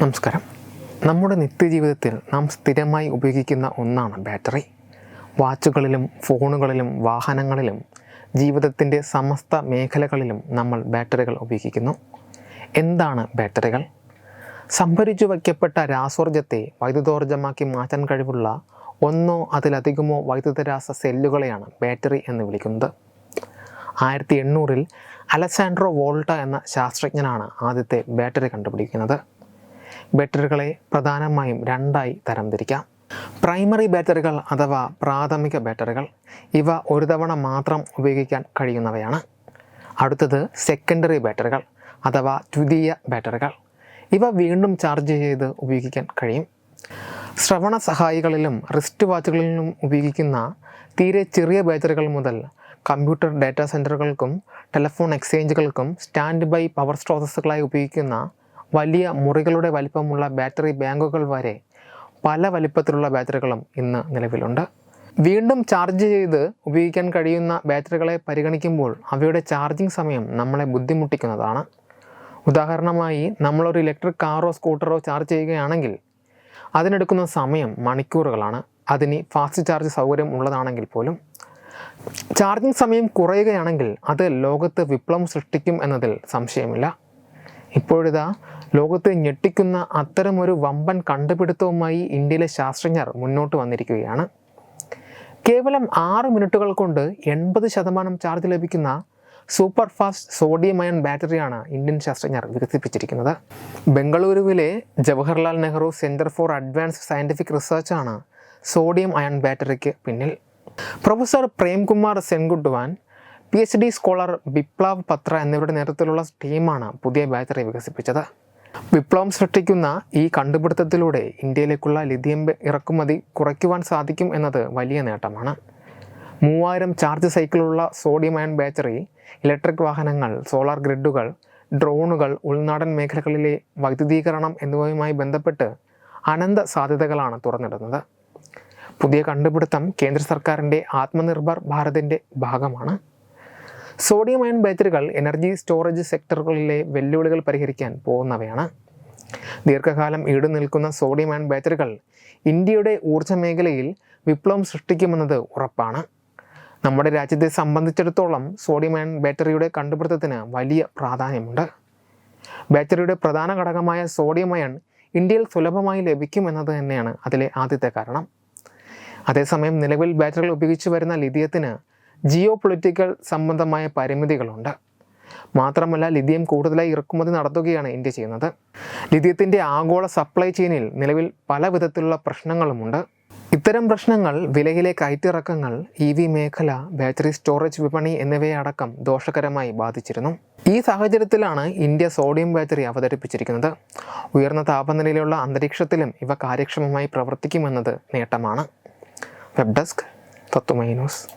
നമസ്കാരം. നമ്മുടെ നിത്യജീവിതത്തിൽ നാം സ്ഥിരമായി ഉപയോഗിക്കുന്ന ഒന്നാണ് ബാറ്ററി. വാച്ചുകളിലും ഫോണുകളിലും വാഹനങ്ങളിലും ജീവിതത്തിന്റെ സമസ്ത മേഖലകളിലും നമ്മൾ ബാറ്ററികൾ ഉപയോഗിക്കുന്നു. എന്താണ് ബാറ്ററികൾ? സംഭരിച്ചു വയ്ക്കപ്പെട്ട രാസോർജത്തെ വൈദ്യുതോർജമാക്കി മാറ്റാൻ കഴിവുള്ള ഒന്നോ അതിലധികമോ വൈദ്യുതരാസ സെല്ലുകളെയാണ് ബാറ്ററി എന്ന് വിളിക്കുന്നത്. ആയിരത്തി എണ്ണൂറിൽ അലസാൻഡ്രോ വോൾട്ട എന്ന ശാസ്ത്രജ്ഞനാണ് ആദ്യത്തെ ബാറ്ററി കണ്ടുപിടിക്കുന്നത്. ബാറ്ററികളെ പ്രധാനമായും രണ്ടായി തരംതിരിക്കാം. പ്രൈമറി ബാറ്ററികൾ അഥവാ പ്രാഥമിക ബാറ്ററികൾ ഇവ ഒരു തവണ മാത്രം ഉപയോഗിക്കാൻ കഴിയുന്നവയാണ്. അടുത്തത് സെക്കൻഡറി ബാറ്ററികൾ അഥവാ ദ്വിതീയ ബാറ്ററികൾ ഇവ വീണ്ടും ചാർജ് ചെയ്ത് ഉപയോഗിക്കാൻ കഴിയും. ശ്രവണ സഹായികളിലും റിസ്റ്റ് വാച്ചുകളിലും ഉപയോഗിക്കുന്ന തീരെ ചെറിയ ബാറ്ററികൾ മുതൽ കമ്പ്യൂട്ടർ ഡാറ്റാ സെന്ററുകൾക്കും ടെലിഫോൺ എക്സ്ചേഞ്ചുകൾക്കും സ്റ്റാൻഡ് ബൈ പവർ സ്രോതസ്സുകളായി ഉപയോഗിക്കുന്ന വലിയ മുറികളുടെ വലിപ്പമുള്ള ബാറ്ററി ബാങ്കുകൾ വരെ പല വലിപ്പത്തിലുള്ള ബാറ്ററികളും ഇന്ന് നിലവിലുണ്ട്. വീണ്ടും ചാർജ് ചെയ്ത് ഉപയോഗിക്കാൻ കഴിയുന്ന ബാറ്ററികളെ പരിഗണിക്കുമ്പോൾ അവയുടെ ചാർജിങ് സമയം നമ്മളെ ബുദ്ധിമുട്ടിക്കുന്നതാണ്. ഉദാഹരണമായി നമ്മളൊരു ഇലക്ട്രിക് കാറോ സ്കൂട്ടറോ ചാർജ് ചെയ്യുകയാണെങ്കിൽ അതിനെടുക്കുന്ന സമയം മണിക്കൂറുകളാണ്. അതിന് ഫാസ്റ്റ് ചാർജ് സൗകര്യം ഉള്ളതാണെങ്കിൽ പോലും. ചാർജിങ് സമയം കുറയുകയാണെങ്കിൽ അത് ലോകത്ത് വിപ്ലവം സൃഷ്ടിക്കും എന്നതിൽ സംശയമില്ല. ഇപ്പോഴിതാ ലോകത്തെ ഞെട്ടിക്കുന്ന അത്തരമൊരു വമ്പൻ കണ്ടുപിടുത്തവുമായി ഇന്ത്യയിലെ ശാസ്ത്രജ്ഞർ മുന്നോട്ട് വന്നിരിക്കുകയാണ്. കേവലം ആറ് മിനിറ്റുകൾ കൊണ്ട് എൺപത് ശതമാനം ചാർജ് ലഭിക്കുന്ന സൂപ്പർ ഫാസ്റ്റ് സോഡിയം അയൺ ബാറ്ററിയാണ് ഇന്ത്യൻ ശാസ്ത്രജ്ഞർ വികസിപ്പിച്ചിരിക്കുന്നത്. ബംഗളൂരുവിലെ Jawaharlal Nehru centre for advanced scientific റിസർച്ചാണ് sodium ion ബാറ്ററിക്ക് പിന്നിൽ. Professor Premkumar Senguttuvan P H D scholar Biplab Patra എന്നിവരുടെ നേതൃത്വത്തിലുള്ള ടീമാണ് പുതിയ ബാറ്ററി വികസിപ്പിച്ചത്. വിപ്ലവം സൃഷ്ടിക്കുന്ന ഈ കണ്ടുപിടുത്തത്തിലൂടെ ഇന്ത്യയിലേക്കുള്ള ലിഥിയം ഇറക്കുമതി കുറയ്ക്കുവാൻ സാധിക്കും എന്നത് വലിയ നേട്ടമാണ്. മൂവായിരം ചാർജ് സൈക്കിളുള്ള സോഡിയം അയൺ ബാറ്ററി ഇലക്ട്രിക് വാഹനങ്ങൾ സോളാർ ഗ്രിഡുകൾ ഡ്രോണുകൾ ഉൾനാടൻ മേഖലകളിലെ വൈദ്യുതീകരണം എന്നിവയുമായി ബന്ധപ്പെട്ട് അനന്ത സാധ്യതകളാണ് തുറന്നിടുന്നത്. പുതിയ കണ്ടുപിടുത്തം കേന്ദ്ര സർക്കാരിന്റെ ആത്മനിർഭർ ഭാരതിന്റെ ഭാഗമാണ്. സോഡിയം അയൺ ബാറ്ററികൾ എനർജി സ്റ്റോറേജ് സെക്ടറുകളിലെ വെല്ലുവിളികൾ പരിഹരിക്കാൻ പോകുന്നവയാണ്. ദീർഘകാലം ഈട് നിൽക്കുന്ന സോഡിയം അയൺ ബാറ്ററികൾ ഇന്ത്യയുടെ ഊർജ മേഖലയിൽ വിപ്ലവം സൃഷ്ടിക്കുമെന്നത് ഉറപ്പാണ്. നമ്മുടെ രാജ്യത്തെ സംബന്ധിച്ചിടത്തോളം സോഡിയം അയൺ ബാറ്ററിയുടെ കണ്ടുപിടുത്തത്തിന് വലിയ പ്രാധാന്യമുണ്ട്. ബാറ്ററിയുടെ പ്രധാന ഘടകമായ സോഡിയം അയൺ ഇന്ത്യയിൽ സുലഭമായി ലഭിക്കും എന്നത് തന്നെയാണ് അതിലെ ആദ്യത്തെ കാരണം. അതേസമയം നിലവിൽ ബാറ്ററികൾ ഉപയോഗിച്ചു വരുന്ന ലിഥിയത്തിന് ജിയോ പൊളിറ്റിക്കൽ സംബന്ധമായ പരിമിതികളുണ്ട്. മാത്രമല്ല ലിഥിയം കൂടുതലായി ഇറക്കുമതി നടത്തുകയാണ് ഇന്ത്യ ചെയ്യുന്നത്. ലിഥിയത്തിന്റെ ആഗോള സപ്ലൈ ചെയിനിൽ നിലവിൽ പല വിധത്തിലുള്ള പ്രശ്നങ്ങളുമുണ്ട്. ഇത്തരം പ്രശ്നങ്ങൾ വിലയിലെ കയറ്റിറക്കങ്ങൾ ഇ വി മേഖല ബാറ്ററി സ്റ്റോറേജ് വിപണി എന്നിവയെ അടക്കം ദോഷകരമായി ബാധിച്ചിരുന്നു. ഈ സാഹചര്യത്തിലാണ് ഇന്ത്യ സോഡിയം ബാറ്ററി അവതരിപ്പിച്ചിരിക്കുന്നത്. ഉയർന്ന താപനിലയിലുള്ള അന്തരീക്ഷത്തിലും ഇവ കാര്യക്ഷമമായി പ്രവർത്തിക്കുമെന്നത് നേട്ടമാണ്. Web desk だと思います。